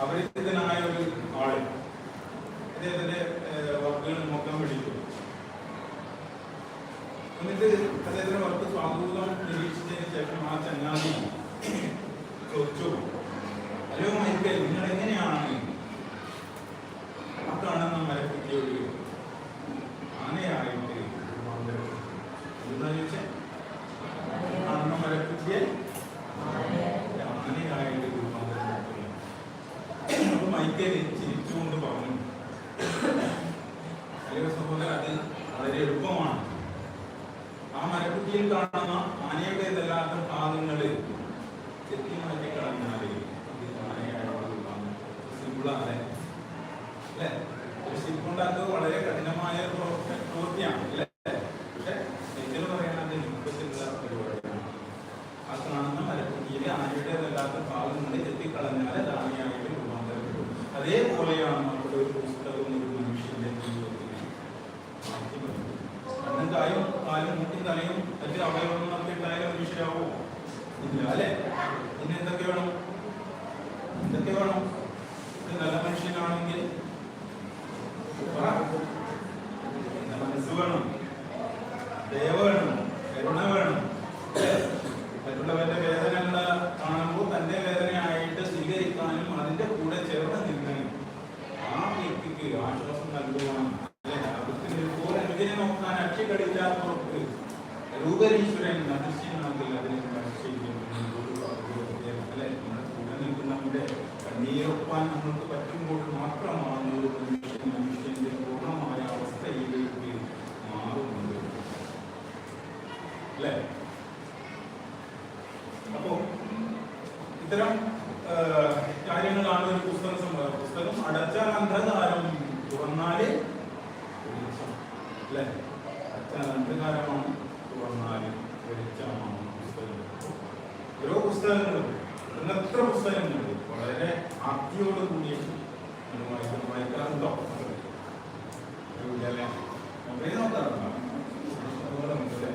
അപരിചിതനായ ഒരു ആൾ. അദ്ദേഹത്തിന്റെ വർക്കുകൾ നോക്കാൻ പിടിക്കും എന്നിട്ട് അദ്ദേഹത്തിന്റെ വർക്ക് സ്വാതൂതം നിരീക്ഷിച്ചതിന് ശേഷം ആ ചങ്ങാതി ചോദിച്ചു. അല്ലയോ മൈക്കൽ നിങ്ങൾ എങ്ങനെയാണ് മൈക്കൽ ചിരിച്ചുകൊണ്ട് പറഞ്ഞു. അയ്യോ സഹോദര അത് വളരെ എളുപ്പമാണ്. ആ മരക്കുറ്റിയിൽ കാണുന്ന ആനയുടേതല്ലാത്ത ഭാഗങ്ങൾ ചെത്തി മാറ്റി ആനയായിട്ടുള്ള സിമ്പിളാണ് അല്ലേ? ഒരു ശില്പം ഉണ്ടാക്കുക വളരെ കഠിനമായ പ്രവൃത്തിയാണ് അല്ലേ പക്ഷെ എങ്കിലും പറയുന്നത് എളുപ്പത്തിലുള്ള പരിപാടിയാണ് ആ കാണുന്ന മരക്കുറ്റിയിലെ ആനയുടേതല്ലാത്ത ഭാഗങ്ങൾ ചെത്തിക്കളഞ്ഞാൽ അത് ആനയായിട്ട് രൂപാന്തരപ്പെടും അതേപോലെയാണ് നമ്മുടെ ഒരു പുസ്തകം ഒരു മനുഷ്യന്റെ ജീവിതത്തിനെ മാറ്റിമറിക്കുന്നത് കണ്ണും കായും കാലും മുട്ടും തലയും മറ്റു അവയവങ്ങളൊക്കെ ഉണ്ടായാലും മനുഷ്യരാവോ ഇല്ല അല്ലെ പിന്നെ എന്തൊക്കെ വേണം എന്തൊക്കെ വേണം ഒരു നല്ല മനുഷ്യനാണെങ്കിൽ മനസ്സ് വേണം. ദയ വേണം. കരുണ വേണം. മറ്റുള്ളവരുടെ വേദനകൾ കാണുമ്പോൾ തന്റെ വേദനയായിട്ട് സ്വീകരിക്കാനും അതിന്റെ കൂടെ ചേർന്ന് നിൽക്കാനും ആ വ്യക്തിക്ക് ആശ്വാസം നൽകുവാനും അനുജനെ നോക്കാൻ അക്ഷയകളില്ലാത്തവർക്ക് രൂപരീശ്വരൻ മനുഷ്യനാകിൽ അതിനെ രക്ഷിക്കും അല്ലെ നമ്മുടെ കൂടെ നിൽക്കുന്ന നമ്മുടെ നമ്മൾക്ക് പറ്റുമ്പോൾ മാത്രമാണ് ഒരു മനുഷ്യൻ മനുഷ്യന്റെ പൂർണമായ അവസ്ഥയിലേക്ക് മാറുന്നത്. അല്ലേ? അപ്പോ ഇത്തരം കാര്യങ്ങളാണ് ഒരു പുസ്തകം സംഭവം പുസ്തകം അടച്ച അന്ധകാരം തുറന്നാൽ അല്ലേ? അടച്ചാൽ അന്ധകാരമാണ് തുറന്നാൽ വെളിച്ചമാണ് പുസ്തകം. ഓരോ പുസ്തകങ്ങളും. എണ്ണത്ര പുസ്തകങ്ങൾ വളരെ ആപ്തിയോട് കൂടി നമ്മൾ വായിക്കാൻ വായിക്കാറുണ്ടോ? മൊബൈൽ നോക്കാറുണ്ടോ? പുസ്തകങ്ങളുണ്ട് അല്ലേ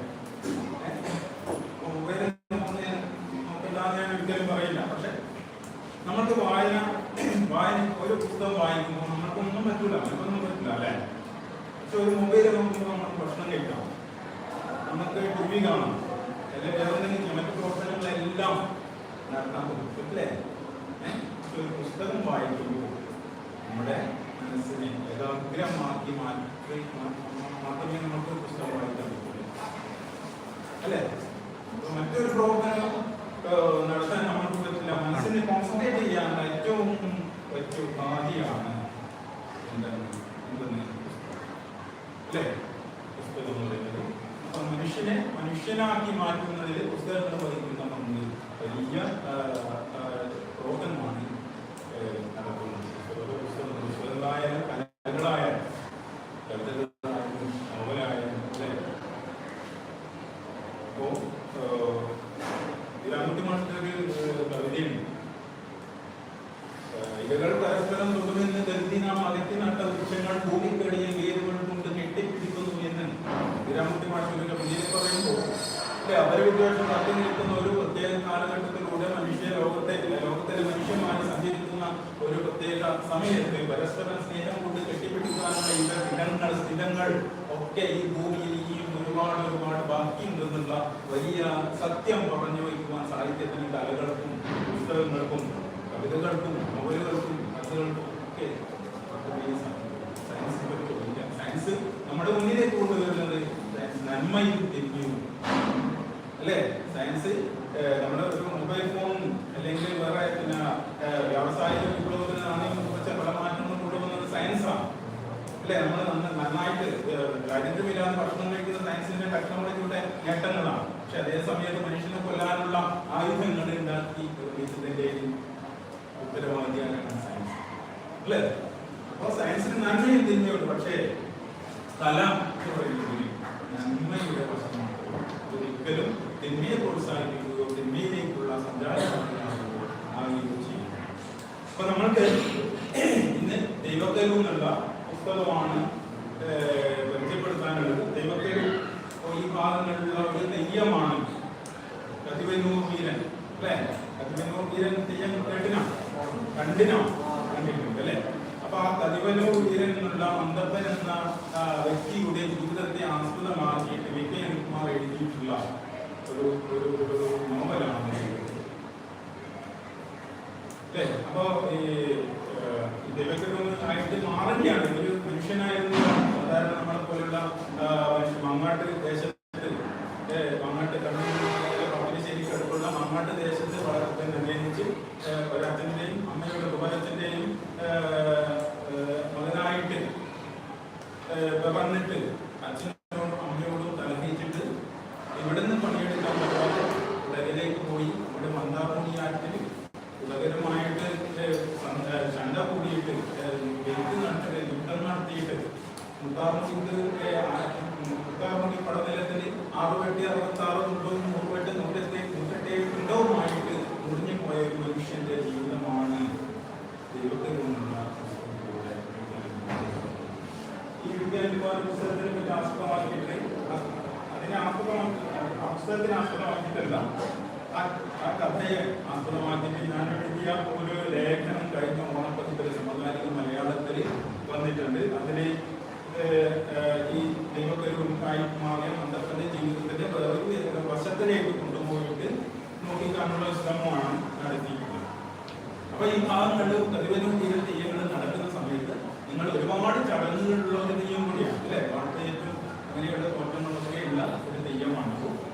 മൊബൈൽ നോക്കില്ലാന്ന് ഞാൻ ഒരിക്കലും പറയില്ല. പക്ഷെ നമ്മൾക്ക് വായന വായന ഒരു പുസ്തകം വായിക്കുമ്പോൾ നമ്മൾക്കൊന്നും പറ്റൂല. നമുക്കൊന്നും പറ്റില്ല അല്ലേ? പക്ഷെ ഒരു മൊബൈൽ നോക്കുമ്പോൾ നമുക്ക് ഭക്ഷണം കഴിക്കാം. നമുക്ക് ടി വി കാണാം. അല്ലെങ്കിൽ വേറെ എന്തെങ്കിലും മറ്റു പ്രവർത്തനങ്ങളെല്ലാം നടത്താൻ? ഒരു പുസ്തകം വായിക്കുമ്പോൾ നമ്മുടെ മനസ്സിനെ ഏകാഗ്രമാക്കി മാറ്റി മാത്രമേ നമുക്ക് പുസ്തകം വായിക്കാൻ പറ്റുള്ളൂ അല്ലേ? മറ്റൊരു ഏഹ്, നടത്താൻ നമുക്ക് പറ്റില്ല. മനസ്സിനെ കോൺസെൻട്രേറ്റ് ചെയ്യാൻ ഏറ്റവും പറ്റിയ ഉപാധിയാണ് എന്താണ്? എന്തെന്ന് അല്ലേ? പുസ്തകം പറയുന്നത് മനുഷ്യനെ മനുഷ്യനാക്കി മാറ്റുന്നതിൽ പുസ്തകങ്ങൾ വഹിക്കുന്ന പങ്ക്. വലിയ രോഗമാണ് ഏഹ്, ഇലകൾ പരസ്പരം തൊടുമെന്ന് കരുതി നാം അകറ്റി നട്ട വൃക്ഷങ്ങൾ കൊണ്ട് അപരവിദ്വേഷം തട്ടി നിൽക്കുന്ന ഒരു പ്രത്യേക കാലഘട്ടത്തിലൂടെ മനുഷ്യ ലോകത്തെ ലോകത്തിലെ മനുഷ്യന്മാരെ സഞ്ചരിക്കുന്ന ഒരു പ്രത്യേക സമയത്ത് പരസ്പരം സ്നേഹം കൊണ്ട് കെട്ടിപ്പിടിക്കാനുള്ള ഇട ഇടങ്ങൾ സ്ഥിരങ്ങൾ ഒക്കെ ഈ ഭൂമിയിൽ ഇനിയും ഒരുപാട് ഒരുപാട് ബാക്കിയുണ്ടെന്നുള്ള വലിയ സത്യം പറഞ്ഞു വയ്ക്കുവാൻ സാഹിത്യത്തിന് കലകൾക്കും പുസ്തകങ്ങൾക്കും കവിതകൾക്കും നോവലുകൾക്കും കഥകൾക്കും ഒക്കെ സയൻസ് നമ്മുടെ മുന്നിലേക്ക് കൊണ്ടുവരുന്നത് നന്മയും തിന്മയും അല്ലേ? സയൻസ് നമ്മുടെ ഒരു മൊബൈൽ ഫോൺ അല്ലെങ്കിൽ വേറെ പിന്നെ വ്യവസായിക വ്യാവസായിക വിപ്ലവത്തിന് നാണയം കുറച്ച് പല മാറ്റങ്ങളും കൊണ്ടുവന്നത് സയൻസാണ് അല്ലേ? നമ്മൾ നന്നായിട്ട് രാജ്യത്തുമില്ലാതെ ഭക്ഷണം കഴിക്കുന്ന സയൻസിന്റെ ടെക്നോളജിയുടെ നേട്ടങ്ങളാണ്. പക്ഷെ അതേ സമയത്ത് മനുഷ്യനെ കൊല്ലാനുള്ള ആയുധങ്ങൾ ഉണ്ടാക്കി ഉത്തരവാദിയാണ് സയൻസ് അല്ലേ? അപ്പോൾ സയൻസിന് നന്മയും തിന്മയുണ്ട് പക്ഷേ കല നന്മയുടെ വശമാണ് ഒരിക്കലും തിന്മയെ പ്രോത്സാഹിപ്പിക്കുകയോ തിന്മയിലേക്കുള്ള സഞ്ചാരമാകുകയോ ആകുകയോ ചെയ്യും. അപ്പൊ നമ്മൾക്ക് ഇന്ന് ദൈവക്കരു എന്നുള്ള പുസ്തകമാണ് പരിചയപ്പെടുത്താനുള്ളത്. ദൈവക്കരു ഈ ഭാഗങ്ങളിലുള്ള ഒരു തെയ്യമാണ് കതിവന്നൂർ വീരൻ അല്ലേ? കതിവന്നൂർ വീരൻ തെയ്യം കേട്ടിനോ കണ്ടിനോ അപ്പൊ ആ കതിവലൂർ വീരൻ എന്നുള്ള മന്ദപ്പൻ എന്ന വ്യക്തിയുടെ ജീവിതത്തെ ആസ്പദമാക്കിയിട്ട് വിജയൻ കുമാർ എഴുതിയിട്ടുള്ള ഒരു ഒരു ഒരു നോവലാണ് അല്ലേ? അപ്പോ ഈ ദൈവത്തിൽ ആയിട്ട് മാറുകയാണ്. ഒരു മനുഷ്യനായിരുന്നു. സാധാരണ നമ്മളെ പോലുള്ള മങ്ങാട്ട് ദേശത്ത് മങ്ങാട്ട് കണ്ണൂർ പത്തനശ്ശേരിക്ക് അടുത്തുള്ള മങ്ങാട്ട് ദേശത്ത് വള- പിന്നെ ജനിച്ച് ഒരച്ഛന്റെയും അമ്മയുടെ ഉപരത്തിന്റെയും മകനായിട്ട് വന്നിട്ട് അച്ഛനോടും മുത്താർമുനിക്ക് മുത്താർമുനി പടനിലത്തിൽ ആറ് വെട്ടി അറുപത്തി ആറ് മുപ്പത് നൂറ് വെട്ട് നൂറ്റെട്ട് പിണ്ടവുമായിട്ട് മുറിഞ്ഞു പോയ ഒരു ജീവിതമാണ് ദൈവത്തിൽ നിന്നുള്ള ഈ വിദ്യാർത്ഥിമാർ പുസ്തകത്തിനെ പറ്റി അതിനെ ആസ്പദമാക്കി പുസ്തകത്തിനെ ആസ്പദമാക്കിയിട്ടല്ല. ആ കഥയെ ആസ്പദമാക്കിയിട്ട് ഞാൻ എഴുതിയ ഒരു ലേഖനം കഴിഞ്ഞ ഓണപ്പതിപ്പിൽ സമകാലിക മലയാളത്തിൽ വന്നിട്ടുണ്ട്. അതിൽ ഈ ദൈവകരുണായി മാറിയ മന്ദപ്പന്റെ ജീവിതത്തിന്റെ വേറൊരു വശത്തിലേക്ക് കൊണ്ടുപോയിട്ട് നോക്കിക്കാണുള്ള ശ്രമമാണ് നടത്തിയിട്ടുള്ളത്. അപ്പൊ ഈ ഭാഗങ്ങളിൽ പ്രതിഫലം ചെയ്ത തെയ്യങ്ങൾ നടക്കുന്ന സമയത്ത് നിങ്ങൾ ഒരുപാട് ചടങ്ങുകളുള്ള ഒരു തെയ്യം കൂടിയാണ് അല്ലെ? വാർത്തയേറ്റും അങ്ങനെയുള്ള തോറ്റങ്ങളൊക്കെ ഉള്ള ഒരു തെയ്യമാണ്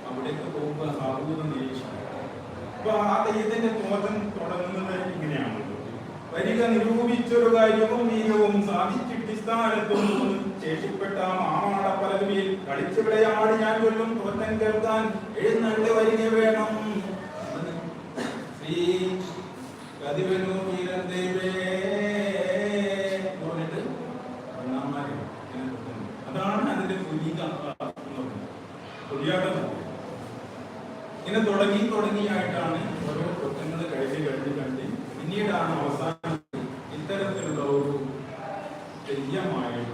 അവിടേക്ക് പോകുമ്പോൾ സാധൂത നിരീക്ഷണം. അപ്പൊ ആ തെയ്യത്തിന്റെ തോറ്റം തുടങ്ങുന്നത് ഇങ്ങനെയാണല്ലോ വരിക നിരൂപിച്ചൊരു കാര്യവും വീരവും സാധിച്ചിട്ടിസ്ഥാനത്തും ശേഷിപ്പെട്ട മാമാട പലവിയിൽ കളിച്ചു ഞാൻ കൊല്ലും തുറന്നൻ കേൾക്കാൻ എഴുന്നള്ളി വരിക വേണം ശ്രീ കതിവനു വീരൻ ദേവേ പറഞ്ഞിട്ട് കൊട്ടുന്നു. അതാണ് അതിന്റെ പുലിക പുലിയാട്ടം ഇങ്ങനെ തുടങ്ങി തുടങ്ങിയായിട്ടാണ് ഓരോ കൊട്ടങ്ങൾ കഴിഞ്ഞ് കഴിഞ്ഞ് കണ്ട് പിന്നീടാണ് അവസാനം ഇത്തരത്തിലുള്ള ഒരു സംഭവം.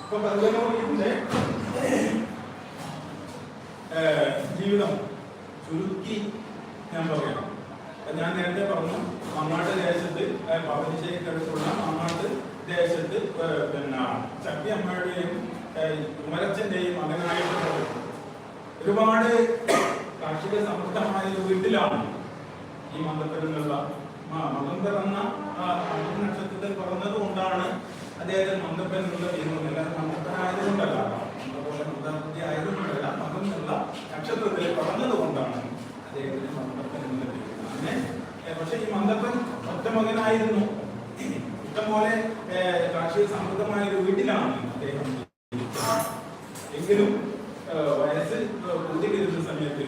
ഇപ്പൊ ഏഹ് ജീവിതം ചുരുക്കി ഞാൻ പറയാം ഞാൻ നേരത്തെ പറഞ്ഞു മങ്ങാട്ട് ദേശത്ത് പവനിശ്ശേരിക്കടുത്തുള്ള മങ്ങാട്ട് ദേശത്ത് പിന്നെ ശക്തി അമ്മയുടെയും കുമരച്ചന്റെയും മകനായിട്ട് ഒരുപാട് കാർഷിക സമൃദ്ധമായ ഒരു വീട്ടിലാണ് ഈ മന്ദപ്പനെന്നുള്ള മകൻ പിറന്ന നക്ഷത്രത്തിൽ പിറന്നത് കൊണ്ടാണ് അദ്ദേഹത്തിന് മന്ദപ്പൻ എന്നുള്ള പേരൊന്നുമില്ല മന്ദപ്പനായതുകൊണ്ടല്ല അതുപോലെ മന്ദബുദ്ധി ആയതുകൊണ്ടല്ല. മകം എന്നുള്ള നക്ഷത്രത്തിൽ പറഞ്ഞത് കൊണ്ടാണ് അദ്ദേഹത്തിന് മന്ദപ്പൻ എന്നുള്ള പേര് പക്ഷെ ഈ മന്ദപ്പൻ ഒറ്റ മകനായിരുന്നു ഇഷ്ടംപോലെ കാർഷിക സമൃദ്ധമായ ഒരു വീട്ടിലാണ് അദ്ദേഹം എങ്കിലും വയസ്സിൽ വയസ്സ് കൂടി വരുന്ന സമയത്ത്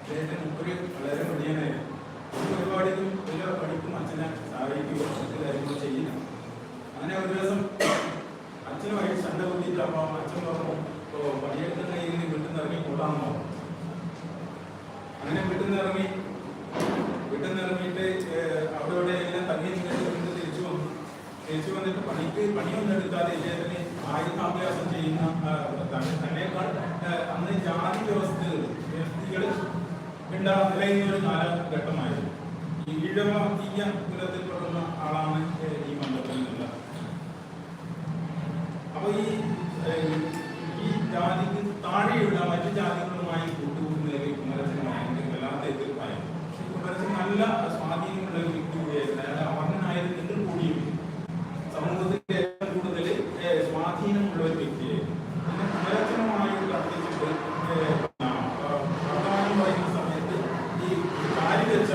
അദ്ദേഹത്തിന് ഒരു വളരെ മടിയനായിരുന്നു. ഒരു പരിപാടിക്കും ഒരു പഠിക്കും അച്ഛനെ സഹായിക്കുകയോ മറ്റു കാര്യങ്ങളോ ചെയ്യില്ല അങ്ങനെ ഒരു ദിവസം അച്ഛനുമായിട്ട് കുത്തിയിട്ട് അപ്പം അച്ഛൻ പറഞ്ഞു "ഓ, പണിയെടുക്കുന്ന കയ്യിൽ വീട്ടിൽ നിന്ന് ഇറങ്ങി കൊള്ളാമോ അങ്ങനെ വീട്ടിൽ നിന്ന് ഇറങ്ങി വീട്ടിൽ നിന്ന് ഇറങ്ങിയിട്ട് അവിടെ ഇവിടെ എല്ലാം തങ്ങി നിന്നിട്ട് തിരിച്ചു വന്നു. തിരിച്ചു വന്നിട്ട് പണിക്ക് പണിയൊന്നും എടുക്കാതെ ഇദ്ദേഹത്തിന് ആയുധാഭ്യാസം ചെയ്യുന്ന തന്നെക്കാൾ അന്ന് ജാതി വ്യവസ്ഥകൾ വ്യക്തികൾ ഉണ്ടാകുന്ന ഒരു കാലഘട്ടമായിരുന്നു. ഈഴവ തീയ ആളാണ് ഈ മണ്ഡലത്തിൽ നിന്നുള്ളത് അപ്പൊ ഈ ഏഹ്, ഈ ജാതിക്ക് താഴെയുള്ള മറ്റു ജാതികളുമായി കൂട്ടുകൂടുന്നതിൽ കുമരസനുമായി വല്ലാത്ത എതിർപ്പായിരുന്നു നല്ല സ്വാധീനമുള്ള ഒരു വ്യക്തി കൂടിയായിരുന്നു. അയാൾ അവർണനായിരുന്നെങ്കിൽ കൂടിയും സമൂഹത്തിന്റെ ഏറ്റവും കൂടുതൽ സ്വാധീനമുള്ള ഒരു വ്യക്തിയായിരുന്നു. പിന്നെ കുമരസനുമായി കത്തിച്ചിട്ട് വർത്തമാനം പറയുന്ന സമയത്ത് ഈ കാലി വെച്ച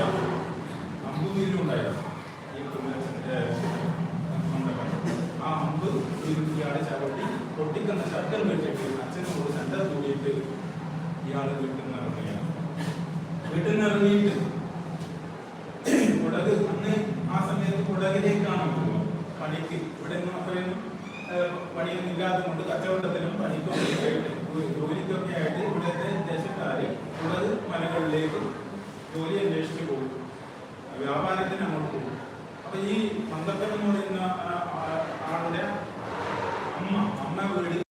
അമ്പുമീലുണ്ടായിരുന്നു ഈ കുമരസൻ ഏഹ്, മണ്ഡപം. ആ അമ്പ് ചവിട്ടി പൊട്ടിക്കുന്ന ശബ്ദം കേട്ടിട്ട് അച്ഛനോട് ചണ്ട കൂടിയിട്ട് ഇയാൾ വീട്ടിൽ നിന്ന് ഇറങ്ങിയാണ് വീട്ടിൽ നിന്ന് ഇറങ്ങിയിട്ട് കുടക് അന്ന് ആ സമയത്ത് കുടകിലേക്കാണ് പോവുക. പണിക്ക് ഇവിടെ നിന്ന് അത്രയും പണിയൊന്നും ഇല്ലാതെ കൊണ്ട് കച്ചവടത്തിനും പണിക്കൊക്കെ ആയിട്ട് ജോലിക്കൊക്കെ ആയിട്ട് ഇവിടുത്തെ ദേശക്കാര് കുടക് മലകളിലേക്ക് ജോലി അന്വേഷിച്ച് പോകും. വ്യാപാരത്തിന് അങ്ങോട്ട് പോകും. അപ്പൊ ഈ മന്ദപ്പൻ എന്ന് പറയുന്ന ആളുടെ അമ്മ അമ്മ വീട്